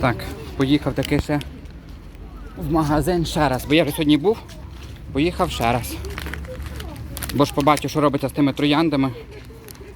Так, поїхав таки ще в магазин ще раз, бо я вже сьогодні був, поїхав ще раз. Бо ж побачив, що робиться з тими трояндами.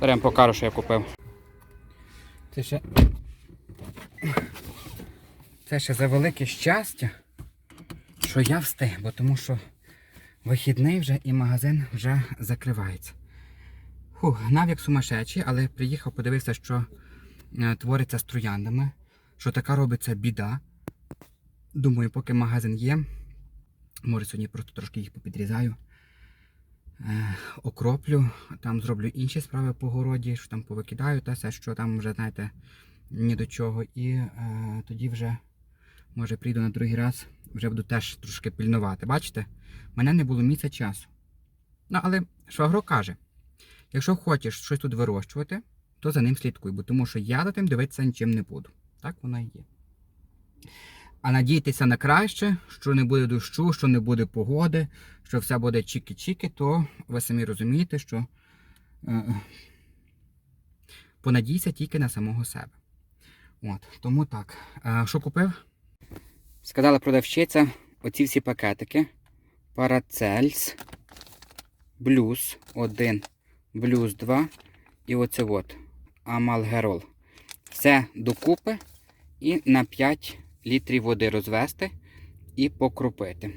Зараз я покажу, що я купив. Це ще. Це ще за велике щастя, що я встиг, бо тому що вихідний вже і магазин вже закривається. Фух, гнав як сумасшедший, але приїхав, подивився, що е, твориться з трояндами, що така робиться біда. Думаю, поки магазин є, може сьогодні просто трошки їх попідрізаю. Е, окроплю, там зроблю інші справи по городі, що там повикидаю та все, що там вже, знаєте, ні до чого. І е, тоді вже, може, прийду на другий раз, вже буду теж трошки пильнувати. Бачите, мене не було місяця часу. Ну, але швагро каже, якщо хочеш щось тут вирощувати, то за ним слідкуй, бо тому що я за тим дивитися нічим не буду. Так воно і є. А надіятися на краще, що не буде дощу, що не буде погоди, що все буде чіки-чіки, то ви самі розумієте, що е, понадійся тільки на самого себе. От, тому так. Е, що купив? Сказала продавщиця оці всі пакетики. Парацельс, блюз 1, блюз 2 і оце от Амалгерол. Все докупи і на 5 літрів води розвести і покропити.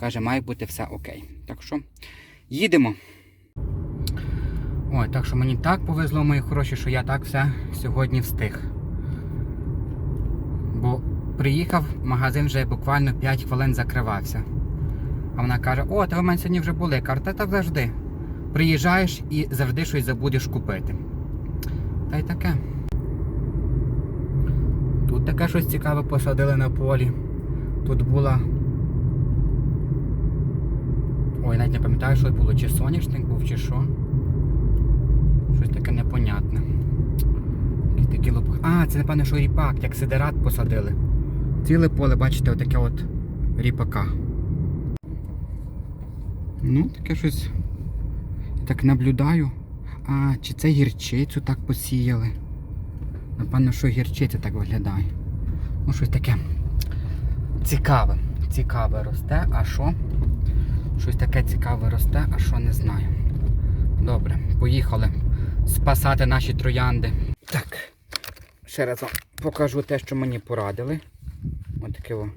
Каже, має бути все окей. Так що їдемо. Ой, так що мені так повезло, мої хороші, що я так все сьогодні встиг. Бо приїхав, магазин вже буквально 5 хвилин закривався. А вона каже, о, та ви в мене сьогодні вже були. Карта так завжди. Приїжджаєш і завжди щось забудеш купити. Та й таке. Таке щось цікаве посадили на полі. Тут була. Ой, навіть не пам'ятаю, що було, чи соняшник був, чи що. Щось таке непонятне. Якісь такі луп... А, це напевно, що ріпак, як сидерат посадили. Ціле поле, бачите, отаке от ріпака. Ну, таке щось. Я так наблюдаю. А, чи це гірчицю так посіяли? Напевно, що гірчиця так виглядає. Ну, щось таке цікаве. Цікаве росте, а що? Щось таке цікаве росте, а що не знаю. Добре, поїхали спасати наші троянди. Так, ще раз вам покажу те, що мені порадили. Ось таке о.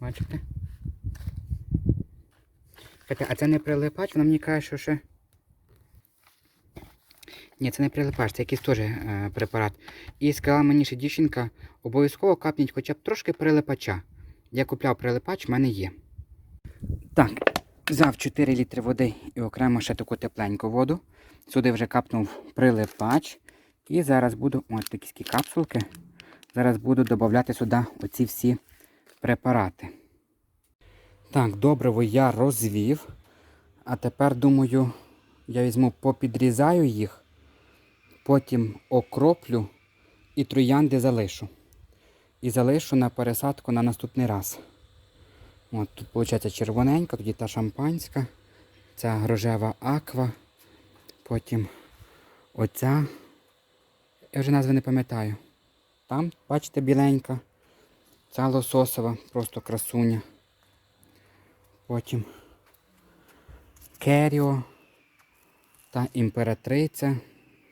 Бачите? А це не прилипач, вона мені каже, що ще. Ні, це не прилипач, це якийсь теж е, препарат. І сказала мені, що дівчинка обов'язково капніть хоча б трошки прилипача. Я купляв прилипач, в мене є. Так, взяв 4 літри води і окремо ще таку тепленьку воду. Сюди вже капнув прилипач. І зараз буду, ось такі капсулки. Зараз буду додати сюди оці всі препарати. Так, добриво я розвів. А тепер, думаю, я візьму, попідрізаю їх, потім окроплю і троянди залишу. І залишу на пересадку на наступний раз. От тут, виходить, червоненька, тоді та шампанська, ця рожева аква, потім оця. Я вже назви не пам'ятаю. Там, бачите, біленька, ця лососова, просто красуня. Потім Керіо та імператриця.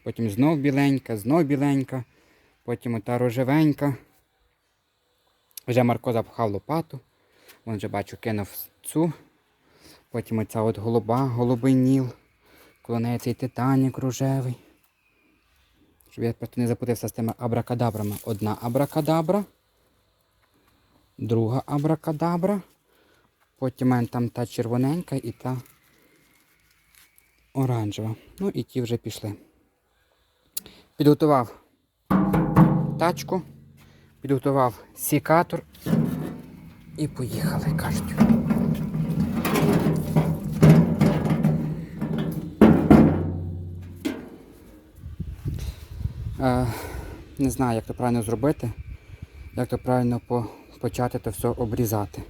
Потім знов біленька, знов біленька. Потім ота рожевенька. Вже Марко запхав лопату. Вон вже бачу, кинув цю. Потім оця от голуба, голубий ніл. Коло неї цей титанік рожевий. Щоб я просто не запутався з тими абракадабрами. Одна абракадабра. Друга абракадабра. Потім мене там та червоненька і та оранжева. Ну і ті вже пішли. Підготував тачку, підготував сікатор і поїхали, кажуть. Не знаю, як то правильно зробити, як то правильно по, почати то все обрізати.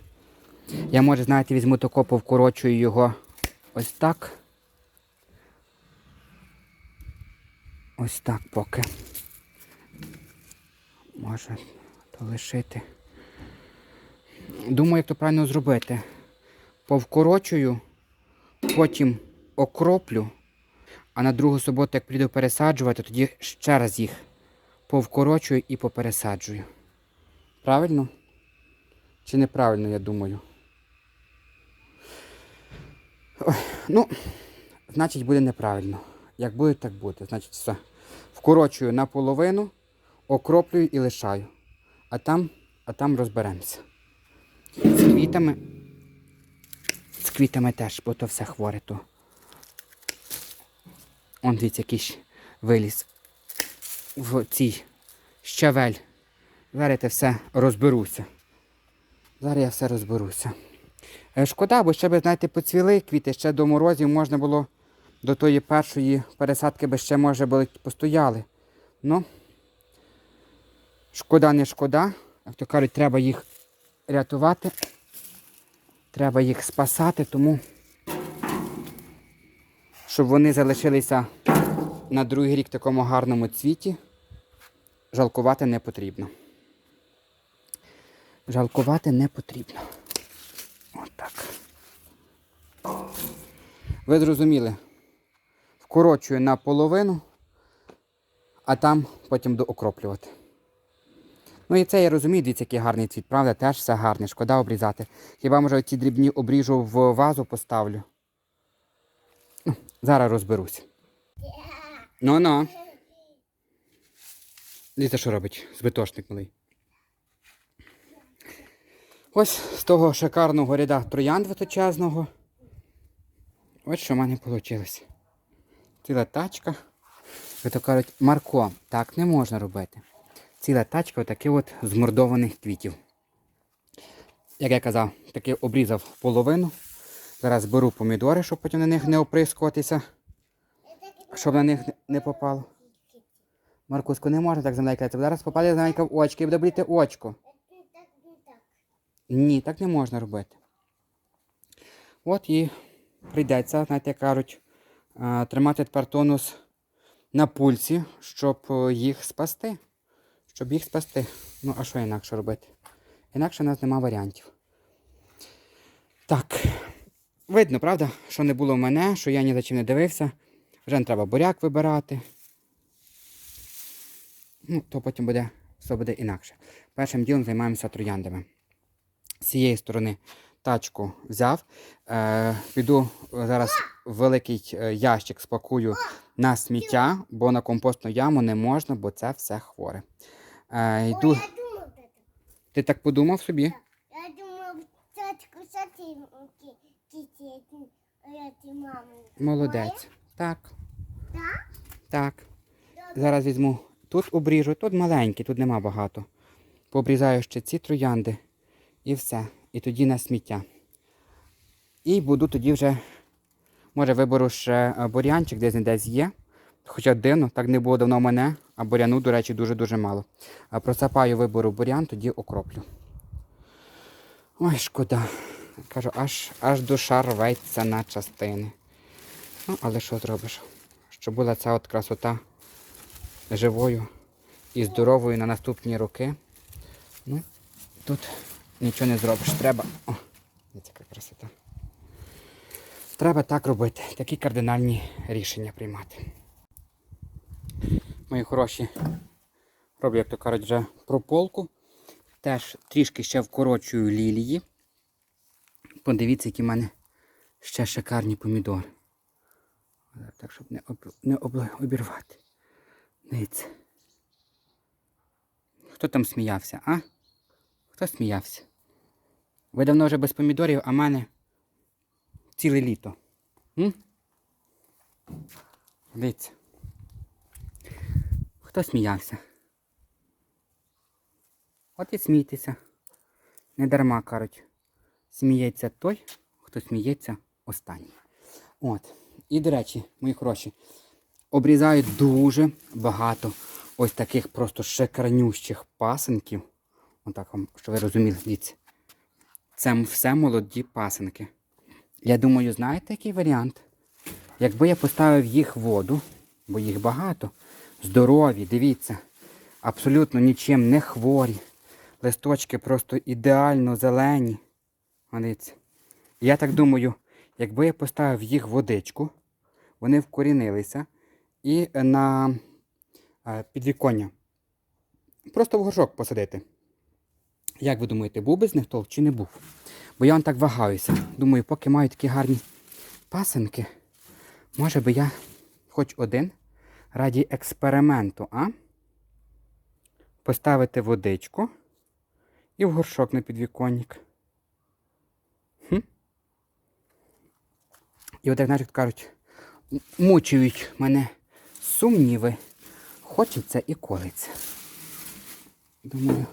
Я може, знаєте, візьму тако, повкорочую його ось так. Ось так поки. Може лишити. Думаю, як то правильно зробити. Повкорочую, потім окроплю, а на другу суботу, як прийду пересаджувати, тоді ще раз їх повкорочую і попересаджую. Правильно? Чи неправильно, я думаю? Ой, ну, значить, буде неправильно. Як буде, так буде. Значить, все. Вкорочую наполовину, окроплюю і лишаю. А там, а там розберемося. З квітами. З квітами теж, бо то все хворе то. Он дивіться, якийсь виліз в цій щавель. Зараз я все розберуся. Зараз я все розберуся. Е, Шкода, бо ще би, знаєте, поцвіли квіти, ще до морозів можна було до тої першої пересадки би ще, може, були постояли. Ну, шкода, не шкода. Як то кажуть, треба їх рятувати. Треба їх спасати, тому щоб вони залишилися на другий рік в такому гарному цвіті, жалкувати не потрібно. Жалкувати не потрібно. Отак. Ви зрозуміли. Вкорочую на половину, а там потім доокроплювати. Ну і це я розумію, дивіться, який гарний цвіт, правда? Теж все гарне, шкода обрізати. Хіба може ці дрібні обріжу в вазу поставлю? Ну, зараз розберусь. Ну-ну. Дивіться, що робить збитошник малий. Ось з того шикарного ряда троянд височезного. Ось що в мене вийшло. Ціла тачка. То кажуть, Марко, так не можна робити. Ціла тачка отаких от змордованих квітів. Як я казав, таки обрізав половину. Зараз беру помідори, щоб потім на них не оприскуватися, щоб на них не- попало. Маркуску, не можна так землею кляти. Зараз попаде земелька в очки і буде боліти очко. Ні, так не можна робити. От і прийдеться, знаєте, як кажуть, тримати тепер тонус на пульсі, щоб е, їх спасти. Щоб їх спасти. Ну, а що інакше робити? Інакше в нас нема варіантів. Так. Видно, правда, що не було в мене, що я ні за чим не дивився. Вже не треба буряк вибирати. Ну, то потім буде, все буде інакше. Першим ділом займаємося трояндами. З цієї сторони тачку взяв. Е, піду зараз в великий е, ящик спакую на сміття, бо на компостну яму не можна, бо це все хворе. Е, йду. Ой, я думал это. Ти так подумав собі? Я думал, тетку сатинки, кити, эти мамы. Молодець. Так. Так? Так. Зараз візьму. Тут обріжу, тут маленький, тут нема багато. Пообрізаю ще ці троянди і все. І тоді на сміття. І буду тоді вже, може, виберу ще е, бур'янчик, десь не десь є. Хоча дивно, так не було давно мене, а буряну, до речі, дуже-дуже мало. А просапаю, виберу бурян, тоді окроплю. Ой, шкода. Кажу, аж, аж душа рветься на частини. Ну, але що зробиш? Щоб була ця от красота живою і здоровою на наступні роки. Ну, тут нічого не зробиш. Треба. О, яка красота. Треба так робити, такі кардинальні рішення приймати. Мої хороші, роблю, як то кажуть, вже прополку. Теж трішки ще вкорочую лілії. Подивіться, які в мене ще шикарні помідори. Так, щоб не, об... не об... обірвати. Дивіться. Хто там сміявся, а? Хто сміявся? Ви давно вже без помідорів, а мене ціле літо. М? Дивіться. Хто сміявся? От і смійтеся. Не дарма кажуть. Сміється той, хто сміється останній. От. І, до речі, мої хороші, обрізаю дуже багато ось таких просто шикарнющих пасенків. Отак вам, щоб ви розуміли, дивіться. Це все молоді пасенки. Я думаю, знаєте, який варіант? Якби я поставив їх воду, бо їх багато, здорові, дивіться, абсолютно нічим не хворі, Листочки просто ідеально зелені. Я так думаю, якби я поставив їх водичку, вони вкорінилися і на е, підвіконня. Просто в горшок посадити. Як ви думаєте, був би з них толк чи не був? Бо я он так вагаюся. Думаю, поки маю такі гарні пасенки, може би я хоч один раді експерименту, а? Поставити водичку і в горшок на підвіконник. Хм? І от як навіть кажуть, мучують мене сумніви, хочеться і колиться. Думаю,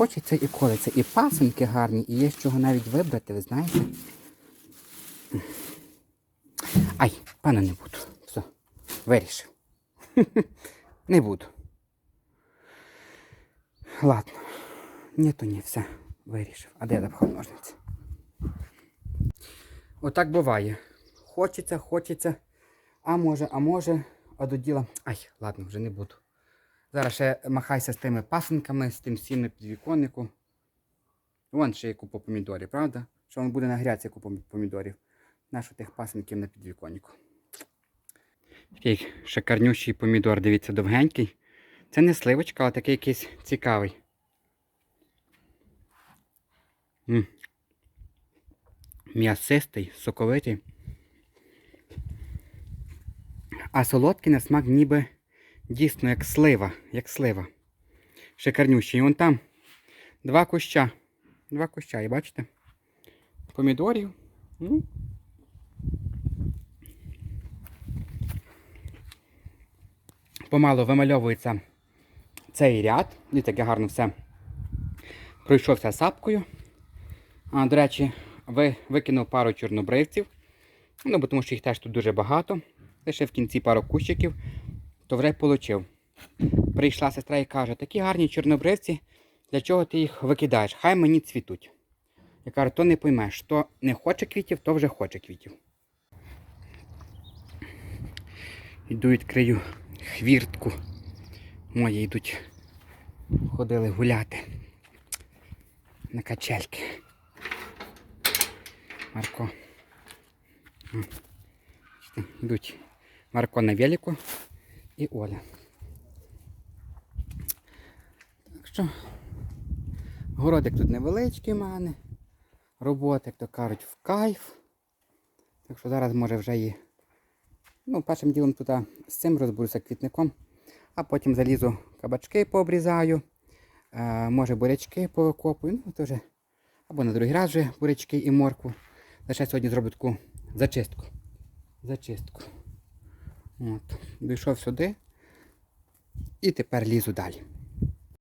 хочеться і колиться. І пасенки гарні, і є з чого навіть вибрати, ви знаєте. Ай, пане не буду. Все, вирішив. Не буду. Ладно. Ні, то ні, все, вирішив. А де я запхав ножниці? Отак буває. Хочеться, хочеться. А може, а може, а до діла. Ай, ладно, вже не буду. Зараз ще махайся з тими пасенками, з тим сім на підвіконнику. Вон ще є купа помідорів, правда? Що він буде на гряці купа помідорів. Нащо тих пасенків на підвіконнику. Такий шикарнющий помідор, дивіться, довгенький. Це не сливочка, але такий якийсь цікавий. М'ясистий, соковитий. А солодкий на смак ніби дійсно як слива, як слива. Шикарнющий. І вон там два куща. Два куща, і бачите? Помідорів. Ну. Помало вимальовується цей ряд. Дивіться, як гарно все пройшовся сапкою. А, до речі, ви, викинув пару чорнобривців. Ну, бо тому що їх теж тут дуже багато. Лише в кінці пару кущиків, то вже получив. Прийшла сестра і каже, такі гарні чорнобривці, для чого ти їх викидаєш? Хай мені цвітуть. Я кажу, то не поймеш, то не хоче квітів, то вже хоче квітів. Йду відкрию хвіртку. Мої йдуть. Ходили гуляти. На качельки. Марко. Йдуть Марко на велику і Оля. Так що городик тут невеличкий в мене. Робота, як то кажуть, в кайф. Так що зараз може вже і ну, першим ділом туди з цим розберуся квітником, а потім залізу кабачки пообрізаю, е, може бурячки повикопую. Ну, то вже або на другий раз вже бурячки і моркву. Лише сьогодні зроблю таку зачистку. Зачистку. От. Дійшов сюди. І тепер лізу далі.